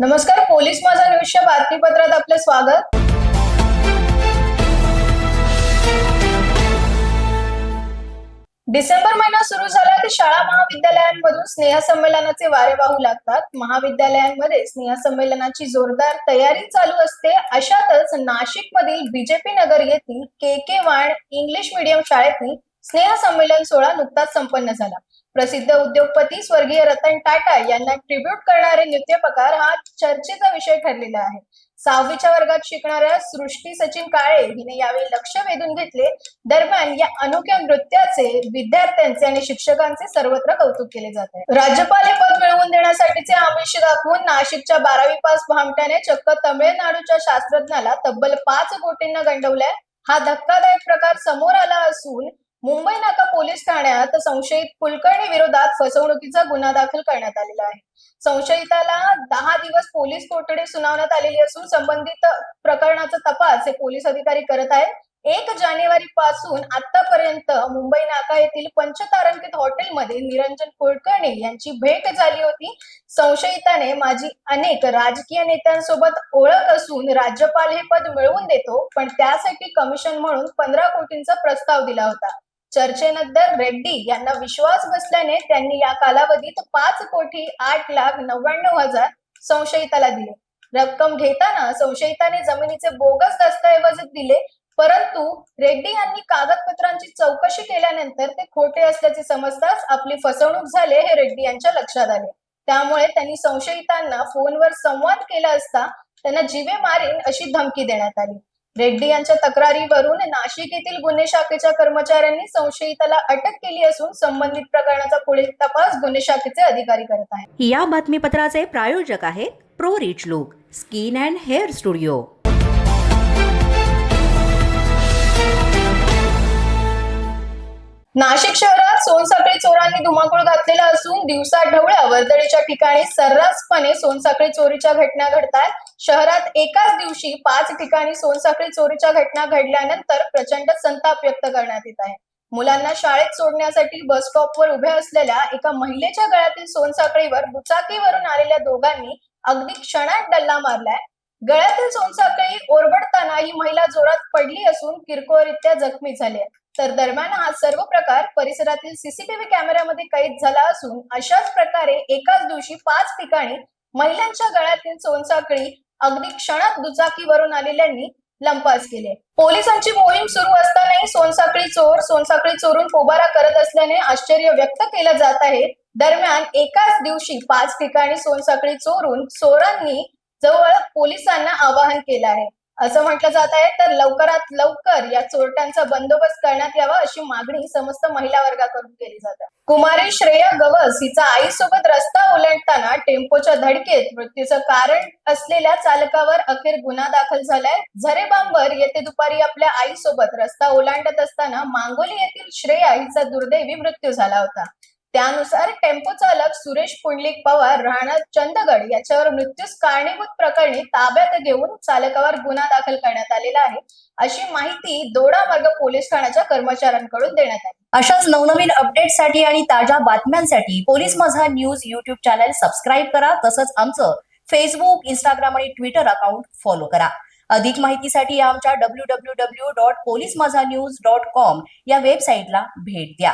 नमस्कार पोलीस माझा न्यूजच्या बातमीपत्रात आपलं स्वागत. डिसेंबर महिना सुरू झाला की शाळा महाविद्यालयांमधून स्नेहसंमेलनाचे वारे वाहू लागतात. महाविद्यालयांमध्ये स्नेहसंमेलनाची जोरदार तयारी चालू असते. अशातच नाशिकमधील बीजेपी नगर येथील के के वाण इंग्लिश मीडियम शाळेतील स्नेहसंमेलन सोहळा नुकताच संपन्न झाला. प्रसिद्ध उद्योगपती स्वर्गीय रतन टाटा यांना ट्रिब्यूट करणारे नृत्य प्रकार हा चर्चेचा विषय ठरलेला आहे. सहावीच्या वर्गात शिकणाऱ्या सृष्टी सचिन काळे हिने यावेळी लक्ष वेधून घेतले. दरम्यान या अनोख्या नृत्याचे विद्यार्थ्यांचे आणि शिक्षकांचे सर्वत्र कौतुक केले जात आहे. राज्यपाल हे पद मिळवून देण्यासाठीचे आमिष दाखवून नाशिकच्या बारावी पास भामट्याने चक्क तमिळनाडूच्या शास्त्रज्ञाला तब्बल पाच कोटींना गंडवलाय. हा धक्कादायक प्रकार समोर आला असून मुंबई नाका पोलीस ठाण्यात संशयित कुलकर्णी विरोधात फसवणुकीचा गुन्हा दाखल करण्यात आलेला आहे. संशयिताला दहा दिवस पोलीस कोठडी सुनावण्यात आलेली असून संबंधित प्रकरणाचा तपास हे पोलीस अधिकारी करत आहेत. एक जानेवारी पासून आतापर्यंत मुंबई नाका येथील पंचतारांकित हॉटेलमध्ये निरंजन कुलकर्णी यांची भेट झाली होती. संशयिताने माझी अनेक राजकीय नेत्यांसोबत ओळख असून राज्यपाल हे पद मिळवून देतो पण त्यासाठी कमिशन म्हणून पंधरा कोटींचा प्रस्ताव दिला होता. चर्चेनंतर रेड्डी यांना विश्वास बसल्याने त्यांनी या कालावधीत पाच कोटी आठ लाख नव्याण्णव हजार संशयिताला दिले. रक्कम घेताना संशयिताने जमिनीचे बोगस दस्तऐवज दिले परंतु रेड्डी यांनी कागदपत्रांची चौकशी केल्यानंतर ते खोटे असल्याचे समजताच आपली फसवणूक झाले हे रेड्डी यांच्या लक्षात आले. त्यामुळे त्यांनी संशयितांना फोनवर संवाद केला असता त्यांना जीवे मारेन अशी धमकी देण्यात आली. रेड्डी यांच्या तक्रारीवरून नाशिक येथील गुन्हे शाखेच्या कर्मचाऱ्यांनी संशयिताला अटक केली असून संबंधित प्रकरणाचा पुढील तपास गुन्हे शाखेचे अधिकारी करत आहेत. या बातमीपत्राचे प्रायोजक आहेत pro rich look skin and hair studio. Nashik सोनसाखळी चोरांनी धुमाकूळ घातलेला असून दिवसा ढवळ्या वर्दळीच्या ठिकाणी सर्रासपणे सोनसाखळी चोरीच्या घटना घडतात शहरात एकाच दिवशी पाच ठिकाणी सोनसाखळी चोरीच्या घटना घडल्यानंतर प्रचंड संताप व्यक्त करण्यात येत आहे. मुलांना शाळेत सोडण्यासाठी बस स्टॉपवर उभ्या असलेल्या एका महिलेच्या गळ्यातील सोनसाखळीवर दुचाकीवरून आलेल्या दोघांनी अगदी क्षणात डल्ला मारलाय. गळ्यातील सोनसाखळी ओरबडताना ही महिला जोरात पडली असून किरकोळरित्या जखमी झाली आहे. तर दरम्यान हा सर्व प्रकार परिसरातील सीसीटीव्ही कॅमेऱ्यामध्ये कैद झाला असून अशाच प्रकारे एकाच दिवशी पाच ठिकाणी महिलांच्या गळ्यातील सोनसाखळी अगदी क्षणात दुचाकीवरून आलेल्यांनी लंपास केले. पोलिसांची मोहीम सुरू असतानाही सोनसाखळी चोर सोनसाखळी चोरून पोबारा करत असल्याने आश्चर्य व्यक्त केलं जात आहे. दरम्यान एकाच दिवशी पाच ठिकाणी सोनसाखळी चोरून चोरांनी जवळ पोलिसांना आवाहन केलं आहे. असं म्हटलं जात आहे तर लवकरात लवकर या चोरट्यांचा बंदोबस्त करण्यात यावा अशी मागणी समस्त महिला वर्गाकडून केली जाते कुमारी श्रेया गवस हिचा आईसोबत रस्ता ओलांडताना टेम्पोच्या धडकेत मृत्यूचं कारण असलेल्या चालकावर अखेर गुन्हा दाखल झालाय. झरेबांबर येथे दुपारी आपल्या आईसोबत रस्ता ओलांडत असताना मांगोली येथील श्रेया हिचा दुर्दैवी मृत्यू झाला होता. त्यानुसार टेम्पो चालक सुरेश पुंडलिक पवार राहणार चंदगड याच्यावर मृत्यूस कारणीभूत प्रकरणी ताब्यात घेऊन चालकावर गुन्हा दाखल करण्यात आलेला आहे. अशी माहिती दोडा मार्ग पोलीस ठाण्याच्या कर्मचाऱ्यांकडून देण्यात आली. अशाच नवनवीन अपडेटसाठी आणि ताज्या बातम्यांसाठी पोलीस माझा न्यूज युट्यूब चॅनल सबस्क्राईब करा. तसंच आमचं फेसबुक इंस्टाग्राम आणि ट्विटर अकाउंट फॉलो करा. अधिक माहितीसाठी आमच्या W W W dot police माझा न्यूज डॉट कॉम या वेबसाईटला भेट द्या.